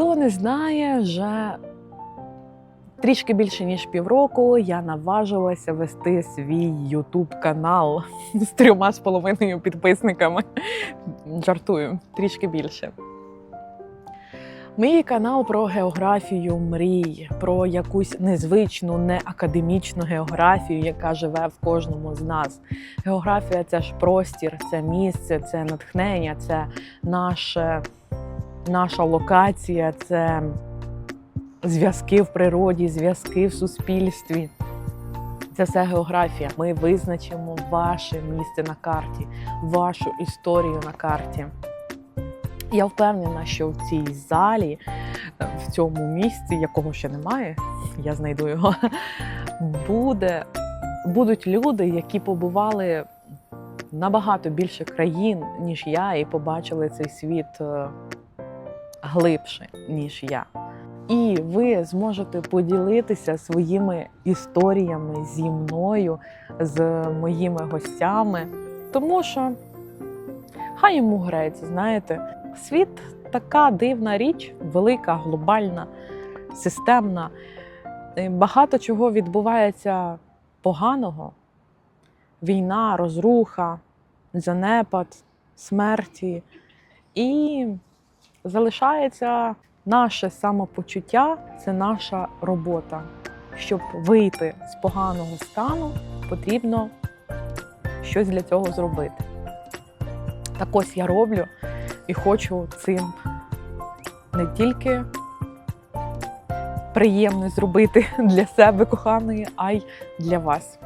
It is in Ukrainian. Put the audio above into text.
Хто не знає, вже трішки більше ніж півроку я наважилася вести свій Ютуб канал з трьома з половиною підписниками. Жартую, трішки більше. Мій канал про географію мрій, про якусь незвичну, не академічну географію, яка живе в кожному з нас. Географія це ж простір, це місце, це натхнення, це наше, наша локація, це зв'язки в природі, зв'язки в суспільстві. Це все географія. Ми визначимо ваше місце на карті, вашу історію на карті. Я впевнена, що в цій залі, в цьому місці, якого ще немає, я знайду його, буде, будуть люди, які побували набагато більше країн, ніж я, і побачили цей світ е, глибше, ніж я. І ви зможете поділитися своїми історіями зі мною, з моїми гостями, тому що хай йому грець, знаєте. Світ така дивна річ, велика, глобальна, системна. Багато чого відбувається поганого: війна, розруха, занепад, смерті. І залишається наше самопочуття це наша робота. Щоб вийти з поганого стану, потрібно щось для цього зробити. Так ось я роблю і хочу цим не тільки приємно зробити для себе коханої, а й для вас.